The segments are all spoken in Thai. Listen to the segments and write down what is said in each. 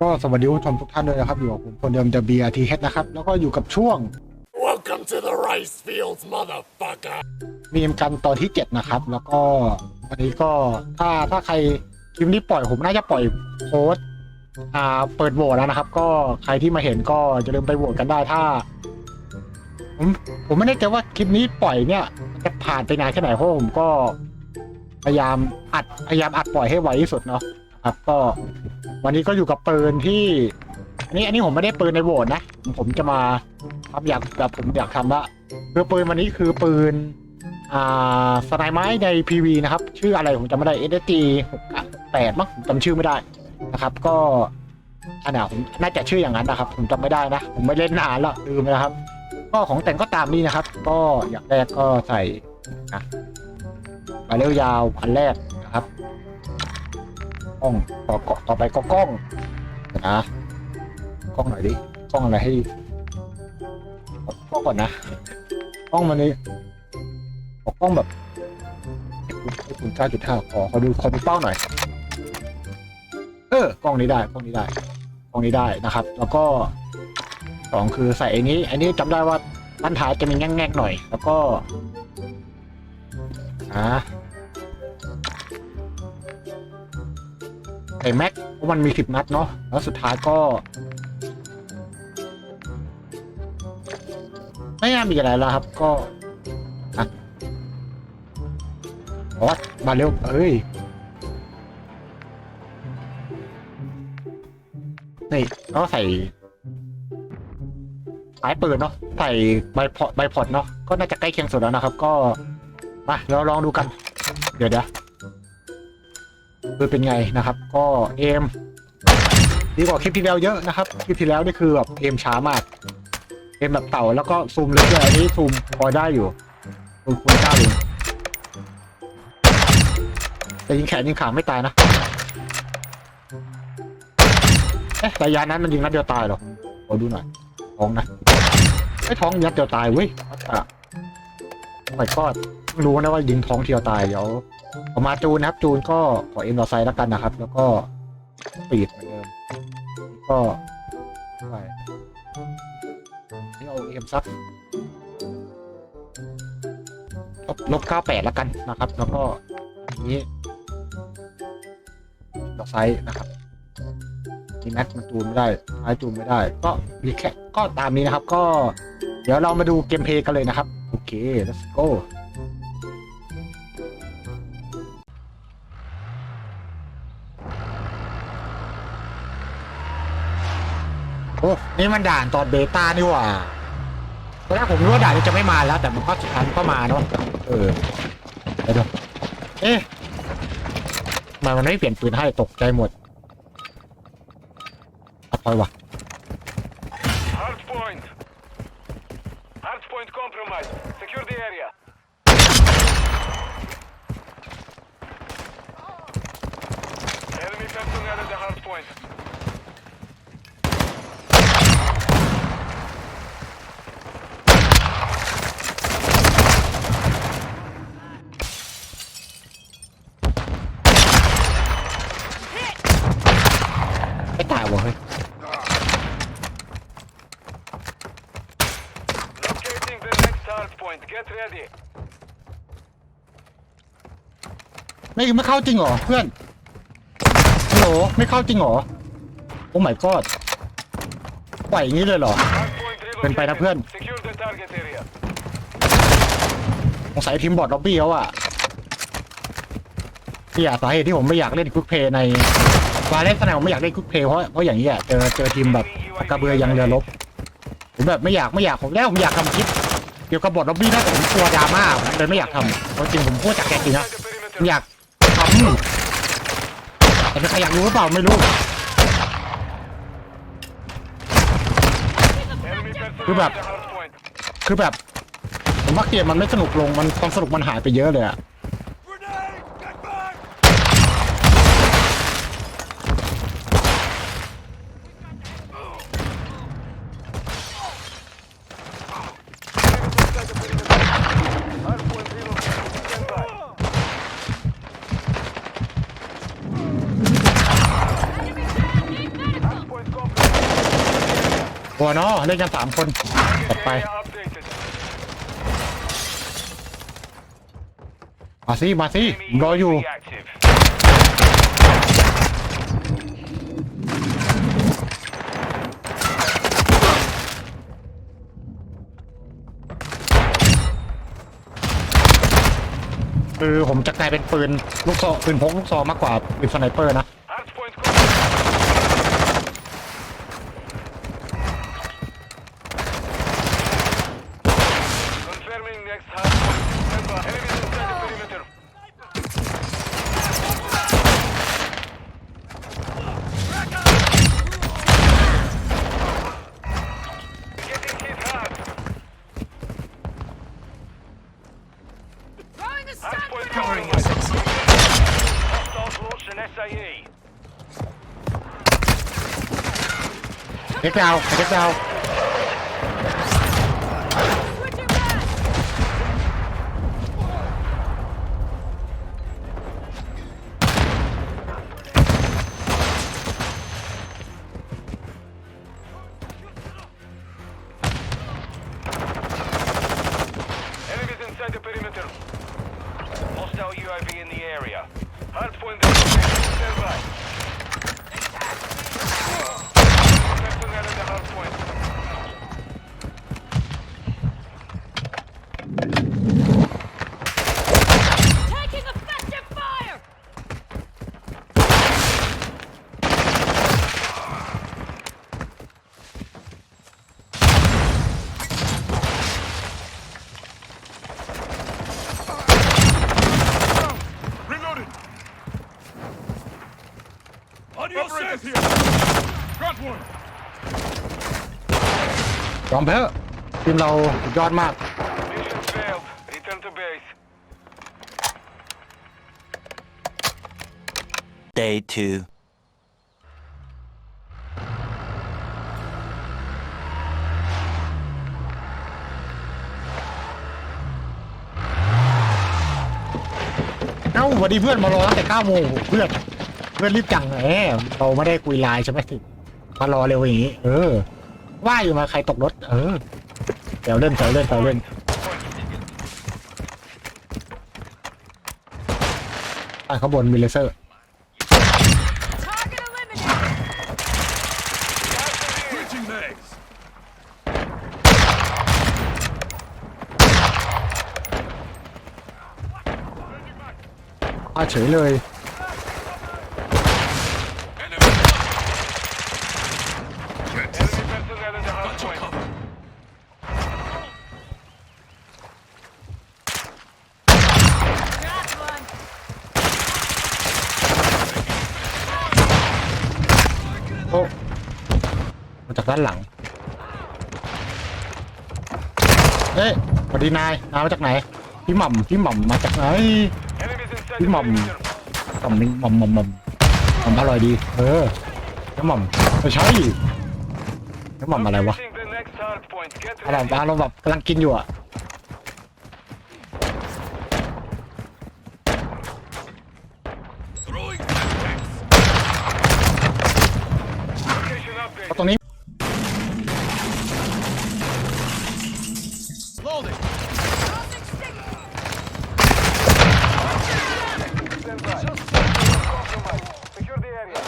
ก็สวัสดีผู้ชมทุกท่านด้วยนะครับ อยู่กับผมคนเดิม WRTH นะครับ แล้วก็อยู่กับช่วง Welcome to the rice fields, motherfucker. มีมกันตอนที่ 7 นะครับ แล้วก็วันนี้ก็ถ้าถ้าใครคลิปนี้ปล่อยผมน่าจะปล่อยโพสต์อ่าเปิดโหวตแล้วนะครับ ก็ใครที่มาเห็นก็จะลืมไปโหวตกันได้ถ้า ผมผมไม่แน่ใจว่าคลิปนี้ปล่อยเนี่ยจะผ่านไปนานแค่ไหนเพราะผมก็ พยายามอัดพยายามอัดปล่อยให้ไวที่สุดเนาะครับก็วันนี้ก็อยู่กับปืนที่อันนี้อันนี้ผมไม่ได้ปืนในโหวตนะ ผมจะมาทำอยากแบบผมอยากทำว่าคือปืนวันนี้คือปืนอ่าสไนไม้ใน PV นะครับ ชื่ออะไรผมจำไม่ได้ SSG 68มั้งผมจำชื่อไม่ได้นะครับ ก็อันไหนผมน่าจะชื่ออย่างนั้นนะครับ ผมจำไม่ได้นะ ผมไม่เล่นนานแล้วลืมไปแล้วครับ ก็ของแต่งก็ตามนี้นะครับ ก็อย่างแรกก็ใส่นะ บาเรลยาวอันแรกนะครับกล้องต่อกต่อไปก็กล้องนะกล้องหน่อยดิกล้องอะไรให้กล้องก่อนนะกล้องมันนี้ออกกล้องแบบคุณเก้าจุดห้าขอขอดูขอดูเป้าหน่อยเออกล้องนี้ได้กล้องนี้ได้กล้องนี้ได้นะครับ แล้วก็สองคือใส่อันนี้ อันนี้จำได้ว่าด้านท้ายจะมีแง่งๆหน่อย แล้วก็อ่า ส่แม็กเพราะมันมีสิบนัดเนาะแล้วสุดท้ายก็ไม่น่ามีอะไรแล้วครับ ก็อ๋อมาเร็วเอ้ยนี่ก็ใส่สายปืนเนาะใส่ใบพอใบพอดเนาะก็น่าจะใกล้เคียงสุดแล้วนะครับ ก็มาเราลองดูกัน เดี๋ยวเดี๋ยว คือเป็นไงนะครับ ก็เอมดีกว่าคลิปที่แล้วเยอะนะครับคลิปที่แล้วนี่คือแบบเอมช้ามากเอมแบบเต่าแล้วก็ซูมเลยด้วยอันนี้ซูมพอได้อยู่คุณคุณกล้าดูแต่ยิงแขนยิงขาไม่ตายนะเอ๊ะระยะนั้นมันยิงนัดเดียวตายเหรอขอดูหน่อยท้องนะไม่ท้องนัดเดียวตายเว้ยอะ ไม่ก็รู้นะว่ายิงท้องเดียวตายเดี๋ยวผมมาจูนนะครับ จูนก็ขอเอ็มเราไซแล้วกันนะครับ แล้วก็ปีดเหมือนเดิมก็ไปนี่เอาเอ็มซับลบลบเก้าแปดแล้วกันนะครับ แล้วก็นี้ดอกไซส์นะครับมีแม็กมันจูนไม่ได้ท้ายจูนไม่ได้ ก็มีแค่ก็ตามนี้นะครับ ก็ เดี๋ยวเรามาดูเกมเพลย์กันเลยนะครับ เค let's go โอ้นี่มันด่านตอนเบต้านี่หว่าตอนแรกผมรู้ว่าด่านนี้จะไม่มาแล้ว แต่มันก็สุดท้ายมันก็มาเนาะเออเดี๋ยวดูเอ๊ะทำไมมันไม่เปลี่ยนปืนให้ตกใจหมดอัพอยวะ Hard point. Hard point compromised. Secure the area. Enemy personnel at the hard point. ไม่ตายวะเฮ้ย Locating the next hard point. Get ready. ไม่ไม่เข้าจริงเหรอเพื่อนฮัลโหลไม่เข้าจริงเหรอ โอ้ my god ปล่อยอย่างนี้เลยเหรอ เป็นไปนะเพื่อนสงสัยทีมบอร์ดล็อบบี้เขาอะที่สาเหตุที่ผมไม่อยากเล่นคุกเพย์ในวาเลนสไนผมไม่อยากเล่นคุกเพย์เพราะเพราะอย่างนี้อะเจอเจอทีมแบบกระเบือยังเรือรบผมแบบไม่อยากไม่อยากผมแล้วผมอยากทำคลิปเกี่ยวกับบอร์ดล็อบบี้นะแต่ผมกลัวดราม่าผมเลยไม่อยากทำเพราะจริงผมพูดจากแกจริงนะผมอยาก แต่เป็นใครอยากรู้หรือเปล่าไม่รู้ Enemy personnel Good at map. the hard point. คือแบบผมว่าเกมมันไม่สนุกลง มันความสนุกมันหายไปเยอะเลยอะ ตัวเนาะเล่นกันสามคนจัดไป Area updated. มาสิมาสิผมรออยู่ UAV active. คือผมจะกลายเป็นปืนลูกซองปืนพกลูกซองมากกว่าปืนสไนเปอร์นะ เช็คดา ยอมแพ้เถอะทีมเราสุดยอดมาก Mission failed. Return to base. Day 2. เอ้าสวัสดีเพื่อนมารอตั้งแต่เก้าโมงเพื่อนเพื่อนรีบจังแหมเราไม่ได้คุยไลน์ใช่ไหมสิมารอเร็วอย่างนี้ เออ ว่าอยู่มาใครตกรถ เออเดี๋ยวเล่นเดี๋ยวเล่นเดี๋ยวเล่นใต้ข้างบนมีเลเซอร์ Target eliminated! Switching mags. อาเฉยเลย Enemy personnel in the hardpoint. Got one! โอ้มาจาก ด้านหลัง เฮ้ยสวัสดีนายนายมาจากไหน พี่หม่ำพี่หม่ำมาจากไหน พี่หม่ำ perimeter. หม่ำนี่หม่ำหม่ำหม่ำหม่ำอร่อยดี เออน้ำหม่ำไม่ใช่น้ำหม่ำอะไรวะ Locating the next hardpoint. Get อร่อย ready. อารมณ์แบบกำลังกินอยู่อะ Location เพราะ update. ตรงนี้ Tossing stick! Stand by. Compromise. Secure the area.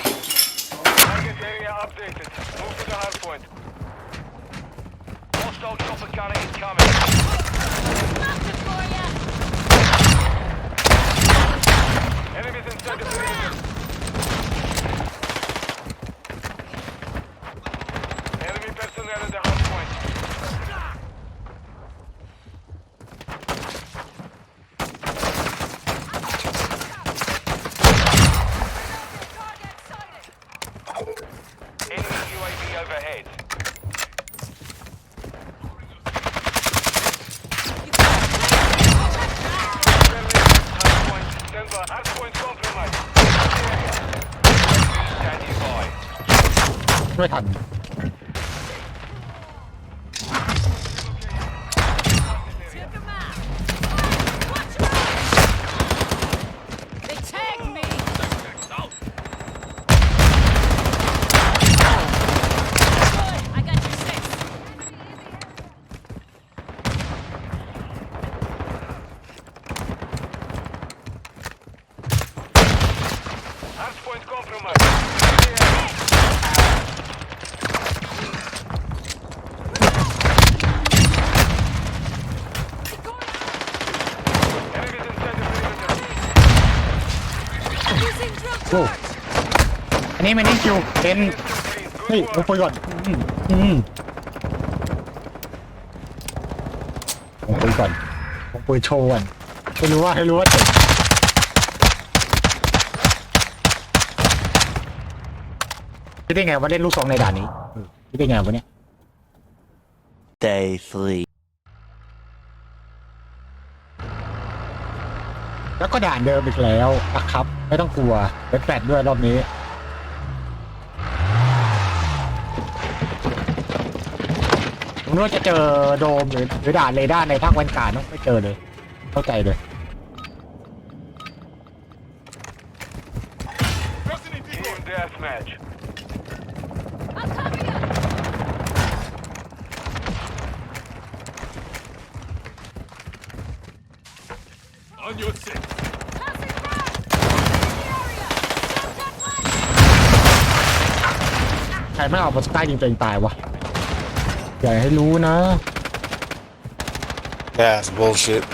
Target area updated. Move to the hardpoint. Hostile chopper gunner incoming. Nothing for ya! Enemies inside the perimeter. Enemy personnel in the hardpoint. Target sighted! Enemy UAV overhead. ไม่ทัน คิวเป็น Good เฮ้ยลง work. ปืนก่อนอืมอืมลงปืนก่อนลงปืนโชว์ก่อนให้รู้ว่าให้รู้ว่าเจ็บคิดได้ไงว่าเล่นลูกซองในด่านนี้เออคิดได้ไงวะเนี่ย Day three. แล้วก็ด่านเดิมอีกแล้วนะครับ ไม่ต้องกลัวเป็นแปดด้วยรอบนี้ ผมนึกว่าจะเจอโดมหรือหรือด่านเรดาร์ในภาควันการต้องไม่เจอเลย เข้าใจเลย Team deathmatch. On your six. Passing ใครไม่เอาบอสใต้ยิงตัวเองตายวะ อย่าให้รู้นะ That's bullshit.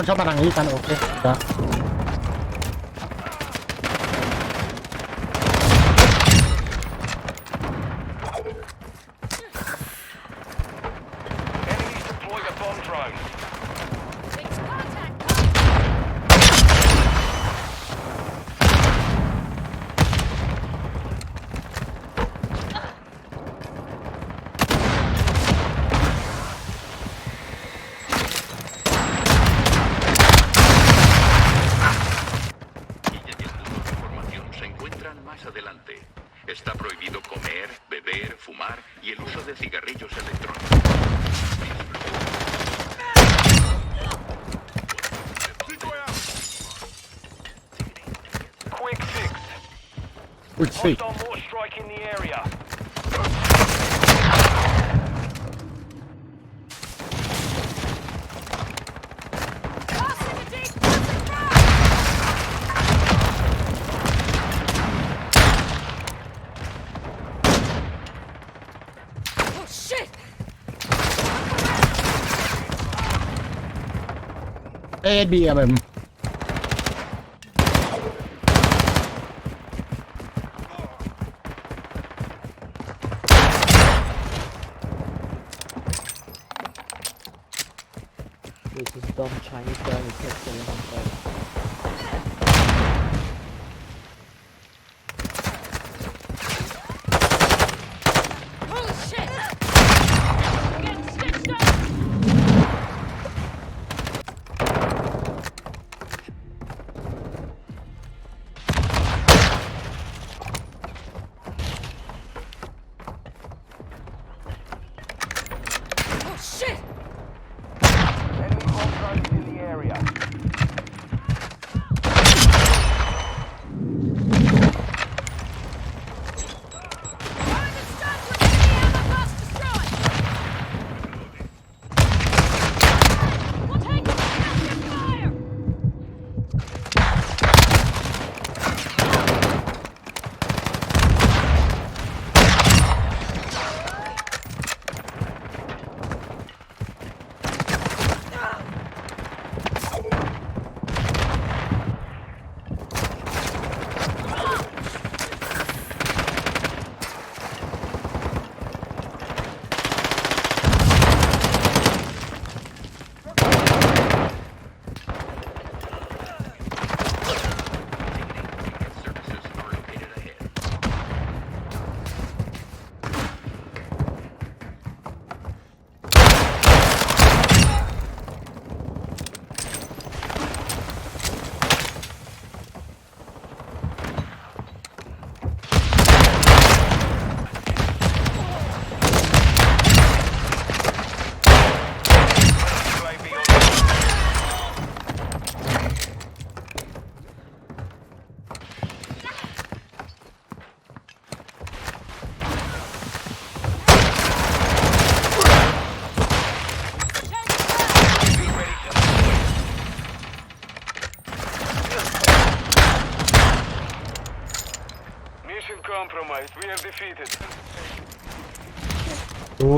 มันชอบมาทางนี้กันโอเคจ้ะ อุ้ยสิ Hostile mortar strike in the area. Tossing a deep passing this is dumb Chinese guy who kept killing himself. Shit!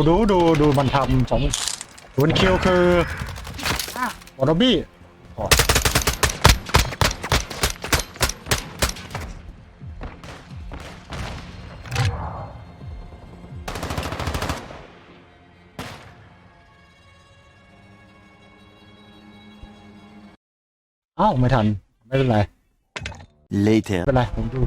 ดูดูดูดูมันทำสองศูนย์คิวคือวอร์บี้ขอเอ้าไม่ทัน ไม่เป็นไร Later. ไม่เป็นไรผมดู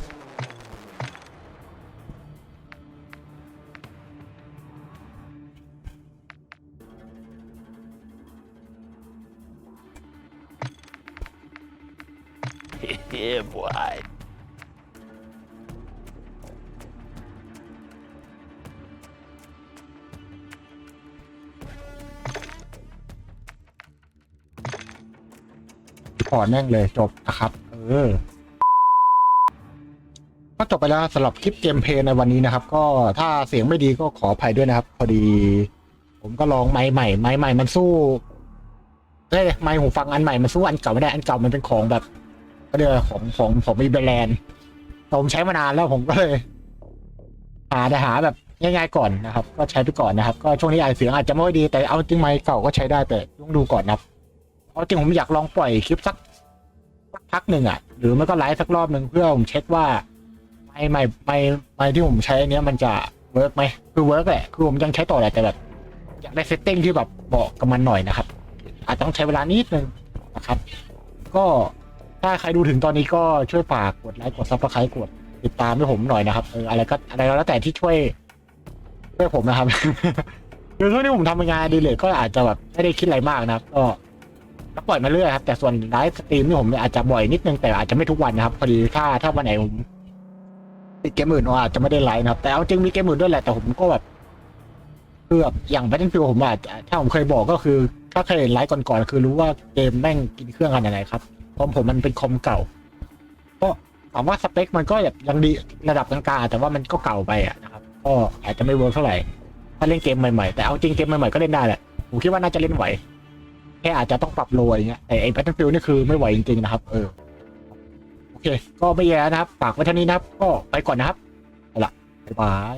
อร์ตแม่งเลยจบนะครับ เออ ก็จบไปแล้วสำหรับคลิปเกมเพลย์ในวันนี้นะครับ ก็ถ้าเสียงไม่ดีก็ขออภัยด้วยนะครับ พอดี ผมก็ลองไม้ใหม่ไม้ใหม่มันสู้เอ้ยไม้หูฟังอันใหม่มันสู้อันเก่าไม่ได้อันเก่ามันเป็นของแบบก็เรียวของของของมีแบรนด์ผมใช้มานานแล้วผมก็เลย หาแต่หาแบบง่ายๆก่อนนะครับ ก็ใช้ไปก่อนนะครับ ก็ช่วงนี้อาจเสียงอาจจะไม่ค่อยดีแต่เอาจริงไม้เก่าก็ใช้ได้แต่ต้องดูก่อนนะครับเอาจริงผมอยากลองปล่อยคลิปสัก พักหนึ่งอะ หรือไม่ก็ไลฟ์สักรอบหนึ่งเพื่อผมเช็คว่าไม่ไม่ไม่ไม่ที่ผมใช้อันเนี้ยมันจะเวิร์กไหมคือเวิร์กแหละคือผมยังใช้ต่อแหละแต่แบบอยากได้เซตติ้งที่แบบเหมาะกับมันหน่อยนะครับ อาจจะต้องใช้เวลานิดนึงนะครับ ก็ถ้าใครดูถึงตอนนี้ก็ช่วยฝากกดไลค์กดซับสไครต์กดติดตามให้ผมหน่อยนะครับเอออะไรก็อะไรก็แล้วแต่ที่ช่วยช่วยผมนะครับคือช่วงนี้ผมทำงานดีเลยก็อาจจะแบบไม่ได้คิดอะไรมากนะก็ ก็ปล่อยมาเรื่อยครับแต่ส่วนไลฟ์สตรีมนี่ผมอาจจะบ่อยนิดนึงแต่อาจจะไม่ทุกวันนะครับพอดีถ้าถ้าวันไหนผมติดเกมอื่นอาจจะไม่ได้ไลฟ์นะครับ แต่เอาจริงมีเกมอื่นด้วยแหละแต่ผมก็แบบคือแบบอย่าง Battlefield ผมอาจจะถ้าผมเคยบอกก็คือ ถ้าเคยเห็นไลฟ์ก่อนๆคือรู้ว่าเกมแม่งกินเครื่องขนาดไหนครับคอมผมมันเป็นคอมเก่าก็ถามว่าสเปคมันก็แบบยังดีระดับกลางๆแต่ว่ามันก็เก่าไปอะนะครับก็อาจจะไม่เวิร์กเท่าไหร่ถ้าเล่นเกมใหม่ๆแต่เอาจริงเกมใหม่ๆก็เล่นได้แหละผมคิดว่าน่าจะเล่นไหว ค่อาจจะต้องปรับโลอย่างเงี้ยแต่ไอ้ Battlefield นี่คือไม่ไหวจริงๆนะครับ เออ โอเค ก็ไม่แย่นะครับฝากไว้เท่านี้นะครับ ก็ไปก่อนนะครับเอาละบ๊ายบาย